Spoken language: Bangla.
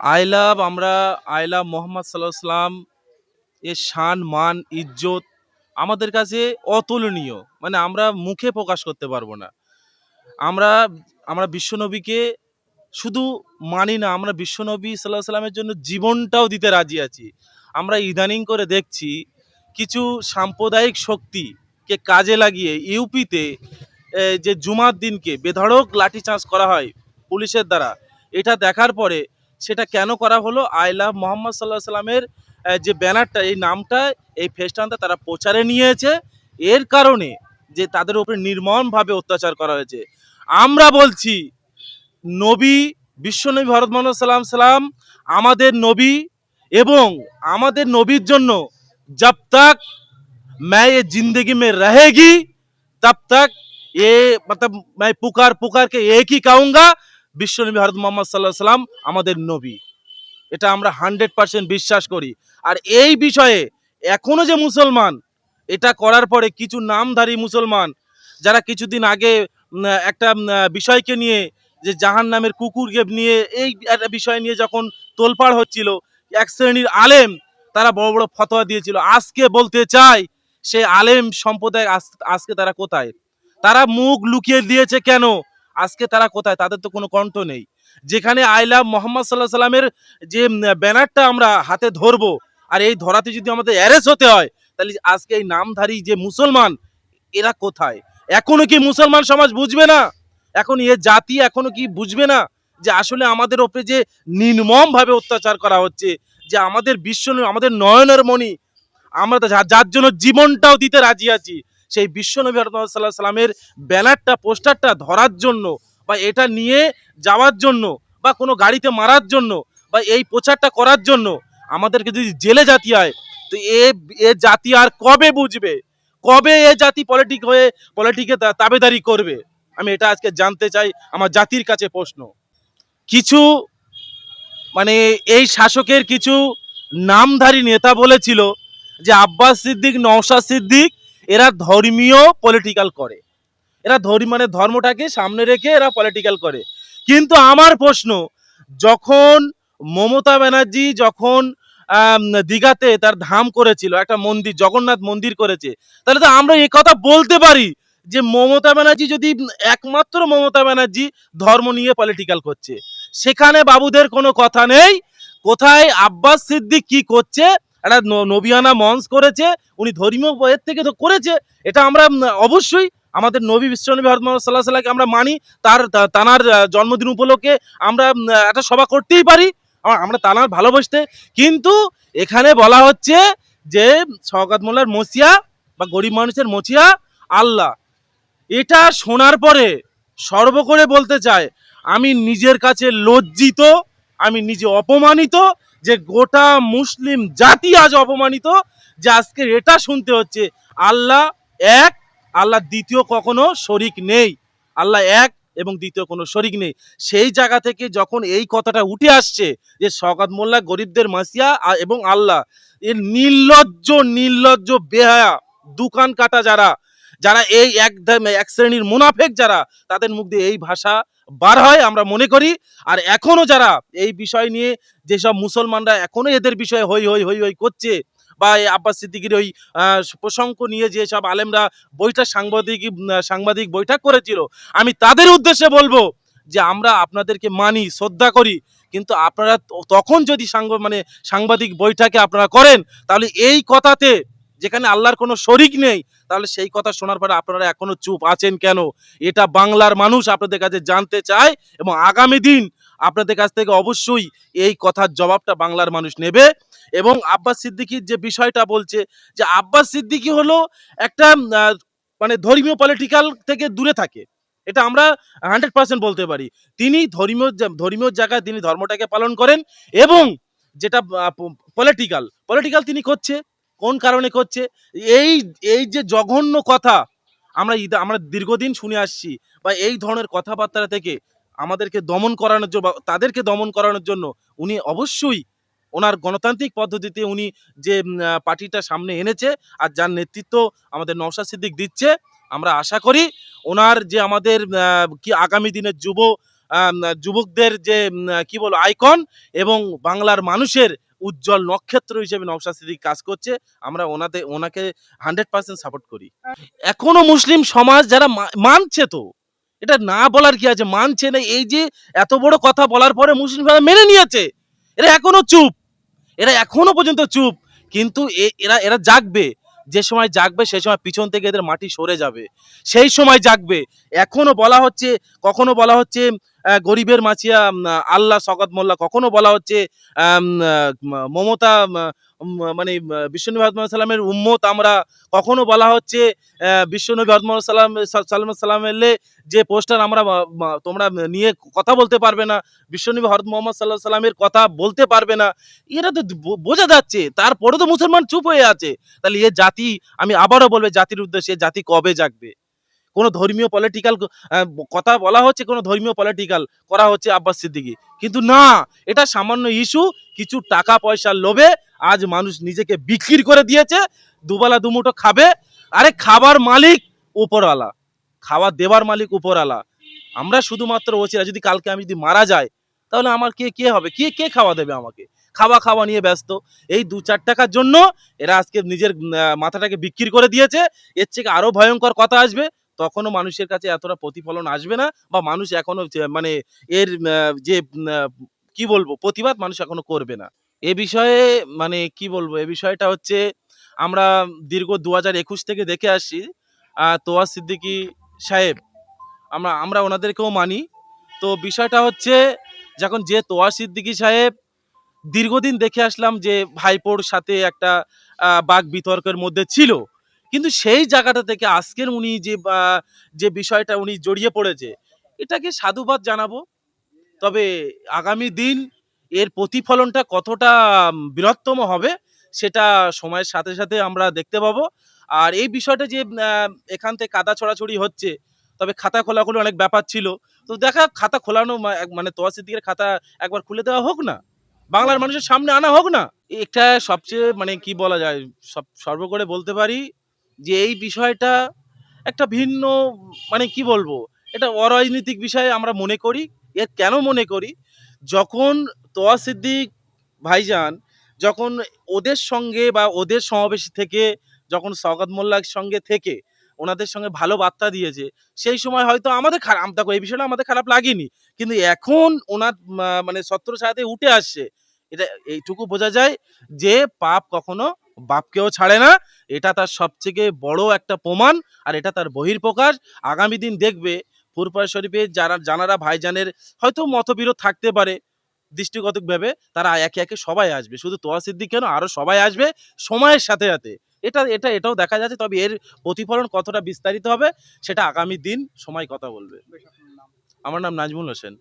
আই লাভ আমরা, আই লাভ মোহাম্মদ সাল্লাহ সাল্লাম এর শান, মান, ইজ্জত আমাদের কাছে অতুলনীয়। মানে আমরা মুখে প্রকাশ করতে পারব না। আমরা আমরা বিশ্বনবীকে শুধু মানি না, আমরা বিশ্বনবী সাল্লাহ সাল্লামের জন্য জীবনটাও দিতে রাজি আছি। আমরা ইদানিং করে দেখছি কিছু সাম্প্রদায়িক শক্তিকে কাজে লাগিয়ে ইউপিতে যে জুমার দিনকে বেধড়ক লাঠিচার্জ করা হয় পুলিশের দ্বারা, এটা দেখার পরে সেটা কেন করা হলো আই লাভ মোহাম্মদ সাল্লাহ সাল্লামের আহ, যে ব্যানারটা এই নামটা এই ফেস্টানটা তারা প্রচারে নিয়েছে এর কারণে যে তাদের উপরে নির্মমভাবে অত্যাচার করা হয়েছে আমরা বলছি নবী বিশ্বনবী ভরত মোহাম্মদ সাল্লাম সাল্লাম আমাদের নবী এবং আমাদের নবীর জন্য জব তক मैं ये जिंदगी में रहेगी तब तक ये मतलब मैं पुकार पुकार के एक ही कहूंगा বিশ্বনবী হরত মোহাম্মদ সাল্লাহ সাল্লাম আমাদের নবী। এটা আমরা হান্ড্রেড পার্সেন্ট বিশ্বাস করি। আর এই বিষয়ে এখনও যে মুসলমান, এটা করার পরে কিছু নামধারী মুসলমান, যারা কিছুদিন আগে একটা বিষয়কে নিয়ে, যে জাহান নামের কুকুরকে নিয়ে, এই একটা বিষয় নিয়ে যখন তোলপাড় হচ্ছিল, এক শ্রেণির আলেম, তারা বড় বড় ফতোয়া দিয়েছিল, আজকে বলতে চাই সে আলেম সম্প্রদায় আজ- আজকে তারা কোথায়? তারা মুখ লুকিয়ে দিয়েছে কেন? আজকে তারা কোথায়? তাদের তো কোনো কণ্ঠ নেই। যেখানে আইলা মোহাম্মদ সাল্লাহ সাল্লামের যে ব্যানারটা আমরা হাতে ধরবো, আর এই ধরাতে যদি আমাদের অ্যারেস্ট হতে হয়, তাহলে আজকে এই নামধারী যে মুসলমান, এরা কোথায়? এখনও কি মুসলমান সমাজ বুঝবে না? এখন এ জাতি এখনও কি বুঝবে না যে আসলে আমাদের ওপরে যে নির্মম ভাবে অত্যাচার করা হচ্ছে, যে আমাদের বিশ্ব আমাদের নয়নের মণি, আমরা যার জন্য জীবনটাও দিতে রাজি আছি সেই বিশ্বনবী সাল্লাহ সাল্লামের ব্যানারটা, পোস্টারটা ধরার জন্য বা এটা নিয়ে যাওয়ার জন্য বা কোনো গাড়িতে মারার জন্য বা এই প্রচারটা করার জন্য আমাদেরকে যদি জেলে জাতি হয় তো এ এ জাতি আর কবে বুঝবে? কবে এ জাতি পলিটিক হয়ে পলিটিকে তাবেদারি করবে? আমি এটা আজকে জানতে চাই আমার জাতির কাছে প্রশ্ন। কিছু মানে এই শাসকের কিছু নামধারী নেতা বলেছিল যে আব্বাস সিদ্দিক, নওশাদ সিদ্দিক এরা ধর্মীয় পলিটিক্যাল করে। এরা ধর্ম মানে ধর্মটাকে সামনে রেখে এরা পলিটিক্যাল করে। কিন্তু আমার প্রশ্ন, যখন মমতা ব্যানার্জি যখন দীঘাতে তার ধাম করেছিল, একটা মন্দির, জগন্নাথ মন্দির করেছে, তাহলে তো আমরা এই কথা বলতে পারি যে মমতা ব্যানার্জি যদি একমাত্র মমতা ব্যানার্জি ধর্ম নিয়ে পলিটিক্যাল করছে। সেখানে বাবুদের কোনো কথা নেই। কোথায় আব্বাস সিদ্দিক কি করছে? একটা নবিয়ানা মঞ্চ করেছে, উনি ধর্মীয় বইয়ের থেকে তো করেছে, এটা আমরা অবশ্যই আমাদের নবী বিশ্বনবী হরত মোহাম্মদ সাল্লাহ সাল্লাহকে আমরা মানি, তার তানার জন্মদিন উপলক্ষে আমরা একটা সভা করতেই পারি আমরা তানার ভালোবাসতে, কিন্তু এখানে বলা হচ্ছে যে শওকাত মোল্লার মসিয়া বা গরিব মানুষের মসিয়া আল্লাহ। এটা শোনার পরে সর্ব করে বলতে চাই আমি নিজের কাছে লজ্জিত, আমি নিজে অপমানিত যে গোটা মুসলিম জাতি আজ অপমানিত, যে আজকে এটা শুনতে হচ্ছে, আল্লাহ এক, আল্লাহ দ্বিতীয় কখনো শরিক নেই। আল্লাহ এক এবং দ্বিতীয় কোনো শরিক নেই। সেই জায়গা থেকে যখন এই কথাটা উঠে আসছে, যে শওকাত মোল্লা গরিবদের মাসিয়া এবং আল্লাহ, এর নির্লজ্জ নির্লজ্জ বেহায়া দোকান কাটা যারা যারা এই এক এক শ্রেণির মুনাফেক যারা, তাদের মুখ দিয়ে এই ভাষা বার হয়, আমরা মনে করি। আর এখনও যারা এই বিষয় নিয়ে যেসব মুসলমানরা এখনও এদের বিষয়ে হই হই হই হই করছে, বা এই আব্বাস সিদ্দিকির ওই প্রসঙ্গ নিয়ে যেসব আলেমরা বৈঠক সাংবাদিক সাংবাদিক বৈঠক করেছিল, আমি তাদের উদ্দেশ্যে বলব যে আমরা আপনাদেরকে মানি, শ্রদ্ধা করি, কিন্তু আপনারা তখন যদি সাংব মানে সাংবাদিক বৈঠকে আপনারা করেন, তাহলে এই কথাতে যেখানে আল্লাহর কোনো শরিক নেই, তাহলে সেই কথা শোনার পরে আপনারা এখনও চুপ আছেন কেন? এটা বাংলার মানুষ আপনাদের কাছে জানতে চায় এবং আগামী দিন আপনাদের কাছ থেকে অবশ্যই এই কথার জবাবটা বাংলার মানুষ নেবে। এবং আব্বাস সিদ্দিকির যে বিষয়টা বলছে, যে আব্বাস সিদ্দিকি হলো একটা মানে ধর্মীয় পলিটিক্যাল থেকে দূরে থাকে। এটা আমরা হান্ড্রেড পার্সেন্ট বলতে পারি। তিনি ধর্মীয় ধর্মীয় জায়গায় তিনি ধর্মটাকে পালন করেন এবং যেটা পলিটিক্যাল পলিটিক্যাল তিনি করছে। কোন কারণে করছে? এই এই যে জঘন্য কথা আমরা আমরা দীর্ঘদিন শুনে আসছি বা এই ধরনের কথাবার্তা থেকে আমাদেরকে দমন করানোর জন্য তাদেরকে দমন করানোর জন্য উনি অবশ্যই ওনার গণতান্ত্রিক পদ্ধতিতে উনি যে পার্টিটা সামনে এনেছে আর যার নেতৃত্ব আমাদের নওশাদ সিদ্দিক দিচ্ছে, আমরা আশা করি ওনার যে আমাদের কি আগামী দিনের যুব যুবকদের যে কি বলব, আইকন এবং বাংলার মানুষের উজ্জ্বল নক্ষত্র হিসেবে নওশাদ সিদ্দিকী কাজ করছে, আমরা ওনাতে, ওনাকে হান্ড্রেড পার্সেন্ট সাপোর্ট করি। এখনও মুসলিম সমাজ যারা মানছে তো, এটা না বলার কি আছে? মানছে না, এই যে এত বড় কথা বলার পরে মুসলিম সমাজ মেনে নিয়েছে, এরা এখনও চুপ, এরা এখনও পর্যন্ত চুপ, কিন্তু এরা এরা জাগবে, যে সময় জাগবে সেই সময় পিছন থেকে এদের মাটি সরে যাবে, সেই সময় জাগবে। এখনও বলা হচ্ছে, কখনো বলা হচ্ছে গরিবের মাছিয়া আল্লাহ শকত মোল্লা, কখনো বলা হচ্ছে মমতা মানে আহমদ সাল্লামের উম্মত আমরা কখনো বলা হচ্ছে আহমদ সাল্লাম সাল্লাম, সাল্লামের যে পোস্টার আমরা তোমরা নিয়ে কথা বলতে পারবে না, বিশ্বনবী হরত মোহাম্মদ সাল্লাহ সাল্লামের কথা বলতে পারবে না, এরা তো বোঝা যাচ্ছে তারপরে তো মুসলমান চুপ হয়ে আছে, তাহলে এ জাতি, আমি আবারও বলব জাতির উদ্দেশ্যে জাতি কবে জাগবে? কোনো ধর্মীয় পলিটিক্যাল কথা বলা হচ্ছে, কোনো ধর্মীয় পলিটিক্যাল করা হচ্ছে আব্বাস সিদ্দিকি। কিন্তু না, এটা সামান্য ইস্যু কিছু টাকা পয়সার লোভে আজ মানুষ নিজেকে বিক্রি করে দিয়েছে, দুবেলা দুমুঠো খাবে। আরে খাবার মালিক উপরওয়ালা, খাওয়া দেওয়ার মালিক উপরওয়ালা। আমরা শুধুমাত্র ওছিরা যদি কালকে আমি যদি মারা যাই, তাহলে আমার কে কে হবে? কে কে খাওয়া দেবে আমাকে? খাওয়া খাওয়া নিয়ে ব্যস্ত। এই দু চার টাকার জন্য এরা আজকে নিজের মাথাটাকে বিক্রি করে দিয়েছে। এর থেকে আরও ভয়ঙ্কর কথা আসবে। তখনও মানুষের কাছে এতটা প্রতিফলন আসবে না বা মানুষ এখনও যে- মানে এর যে কি বলব প্রতিবাদ মানুষ এখনও করবে না। এ বিষয়ে মানে কি বলব এ বিষয়টা হচ্ছে আমরা দীর্ঘ দু একুশ থেকে দেখে আহ, তোয়া সিদ্দিকী সাহেব। আমরা আমরা ওনাদেরকেও মানি। তো বিষয়টা হচ্ছে যখন যে তোয়া সিদ্দিকী সাহেব দীর্ঘদিন দেখে আসলাম যে ভাইপোর সাথে একটা বাক বিতর্কের মধ্যে ছিল কিন্তু সেই জায়গাটা থেকে আজকের উনি যে যে বিষয়টা উনি জড়িয়ে পড়েছে, এটাকে সাধুবাদ জানাব। তবে আগামী দিন এর প্রতিফলনটা কতটা বৃহত্তম হবে, সেটা সময়ের সাথে সাথে আমরা দেখতে পাবো। আর এই বিষয়টা যে এখান থেকে কাদা ছড়াছড়ি হচ্ছে, তবে খাতা খোলা খোলাখুলি অনেক ব্যাপার ছিল। তো দেখা খাতা খোলানো মানে তোয়া সিদ্দিকের খাতা একবার খুলে দেওয়া হোক না, বাংলার মানুষের সামনে আনা হোক না। এটা সবচেয়ে মানে কি বলা যায়, সব, সর্ব করে বলতে পারি যে এই বিষয়টা একটা ভিন্ন মানে কি বলব, এটা অরাজনৈতিক বিষয় আমরা মনে করি, এর কেন মনে করি? যখন তোয়া সিদ্দিক ভাইজান যখন ওদের সঙ্গে বা ওদের সমাবেশ থেকে, যখন সওগাত মোল্লার সঙ্গে থেকে ওনাদের সঙ্গে ভালো বার্তা দিয়েছে, সেই সময় হয়তো আমাদের খারাপ দেখো এই বিষয়টা আমাদের খারাপ লাগেনি। কিন্তু এখন ওনার মানে ছত্র ছায়াতে উঠে আসছে। এটা এইটুকু বোঝা যায় যে পাপ কখনো বাপকেও ছাড়ে না। এটা তার সবথেকে বড় একটা প্রমাণ আর এটা তার বহির্প্রকাশ আগামী দিন দেখবে ফুরফুরা শরীফে যারা জানারা ভাইজানের হয়তো মতবিরোধ থাকতে পারে দৃষ্টিগতভাবে তারা একে একে সবাই আসবে। শুধু তোয়া সিদ্দিক কেন? আরও সবাই আসবে সময়ের সাথে সাথে। এটা এটা এটাও দেখা যাচ্ছে তবে এর প্রতিফলন কতটা বিস্তারিত হবে সেটা আগামী দিন সময় কথা বলবে। আমার নাম নাজমুল হোসেন।